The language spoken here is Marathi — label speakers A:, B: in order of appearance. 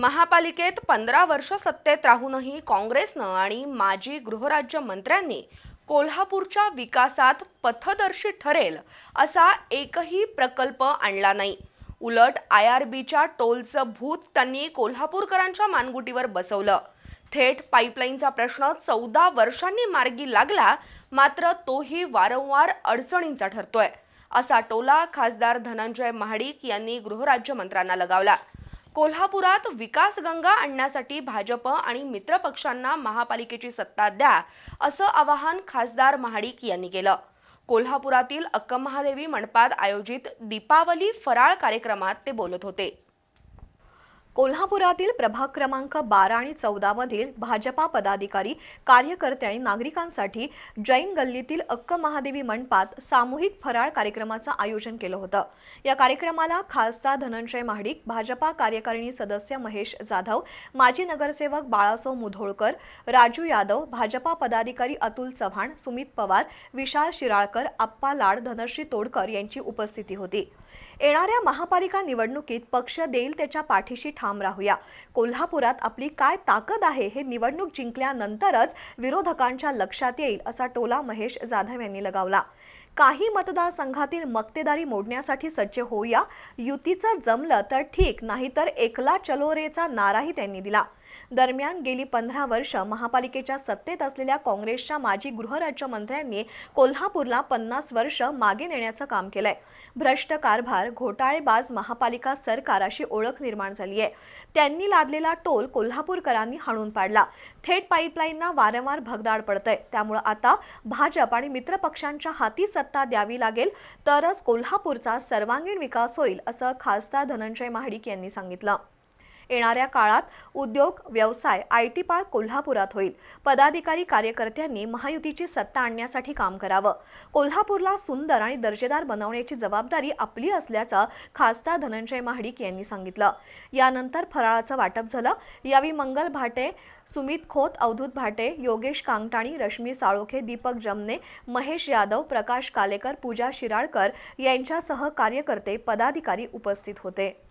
A: महापालिकेत पंधरा वर्ष सत्तेत राहूनही काँग्रेसनं आणि माजी गृहराज्य मंत्र्यांनी कोल्हापूरच्या विकासात पथदर्शी ठरेल असा एकही प्रकल्प आणला नाही. उलट आय आर बीच्या टोलचं भूत त्यांनी कोल्हापूरकरांच्या मानगुटीवर बसवलं. थेट पाईपलाईनचा प्रश्न चौदा वर्षांनी मार्गी लागला मात्र तोही वारंवार अडचणींचा ठरतोय असा टोला खासदार धनंजय महाडिक यांनी गृहराज्यमंत्र्यांना लगावला. कोल्हापुरात विकास गंगा आणण्यासाठी भाजप आणि मित्रपक्षांना महापालिकेची सत्ता द्या असं आवाहन खासदार महाडिक यांनी केलं. कोल्हापुरातील अक्कमहादेवी मंडपात आयोजित दीपावली फराळ कार्यक्रमात ते बोलत होते.
B: कोल्हापुरातील प्रभाग क्रमांक बारा आणि चौदा मधील भाजपा पदाधिकारी कार्यकर्ते आणि नागरिकांसाठी जैन गल्लीतील अक्क महादेवी मंडपात सामूहिक फराळ कार्यक्रमाचं आयोजन केलं होतं. या कार्यक्रमाला खासदार धनंजय महाडिक भाजपा कार्यकारिणी सदस्य महेश जाधव माजी नगरसेवक बाळासो मुधोळकर राजू यादव भाजपा पदाधिकारी अतुल चव्हाण सुमित पवार विशाल शिराळकर आप्पा लाड धनश्री तोडकर यांची उपस्थिती होती. येणाऱ्या महापालिका निवडणुकीत पक्ष देईल त्याच्या पाठीशी ठाम राहूया. कोल्हापुरात आपली काय ताकद आहे हे निवडणूक जिंकल्यानंतरच विरोधकांच्या लक्षात येईल असा टोला महेश जाधव यांनी लगावला. काही मतदारसंघातील मक्तेदारी मोडण्यासाठी सज्ज होऊया. युतीचं जमलं तर ठीक नाहीतर एकला चलो रेचा नाराही त्यांनी दिला. दरम्यान गेली पंधरा वर्ष महापालिकेच्या सत्तेत असलेल्या काँग्रेसच्या माजी गृहराज्यमंत्र्यांनी कोल्हापूरला पन्नास वर्ष मागे नेण्याचं काम केलंय. भ्रष्ट कारभार घोटाळेबाज महापालिका सरकार अशी ओळख निर्माण झाली आहे. त्यांनी लादलेला टोल कोल्हापूरकरांनी हाणून पाडला. थेट पाईपलाईनना वारंवार भगदाड पडतंय. त्यामुळं आता भाजप आणि मित्रपक्षांच्या हाती सत्ता द्यावी लागेल तरच कोल्हापूरचा सर्वांगीण विकास होईल असं खासदार धनंजय महाडिक यांनी सांगितलं. येणाऱ्या काळात उद्योग व्यवसाय आय टी पार्क कोल्हापुरात होईल. पदाधिकारी कार्यकर्त्यांनी महायुतीची सत्ता आणण्यासाठी काम करावं. कोल्हापूरला सुंदर आणि दर्जेदार बनवण्याची जबाबदारी आपली असल्याचं खासदार धनंजय महाडिक यांनी सांगितलं. यानंतर फराळाचं वाटप झालं. यावेळी मंगल भाटे सुमित खोत अवधूत भाटे योगेश कांगटाणी रश्मी साळोखे दीपक जमने महेश यादव प्रकाश कालेकर पूजा शिराळकर यांच्यासह कार्यकर्ते पदाधिकारी उपस्थित होते.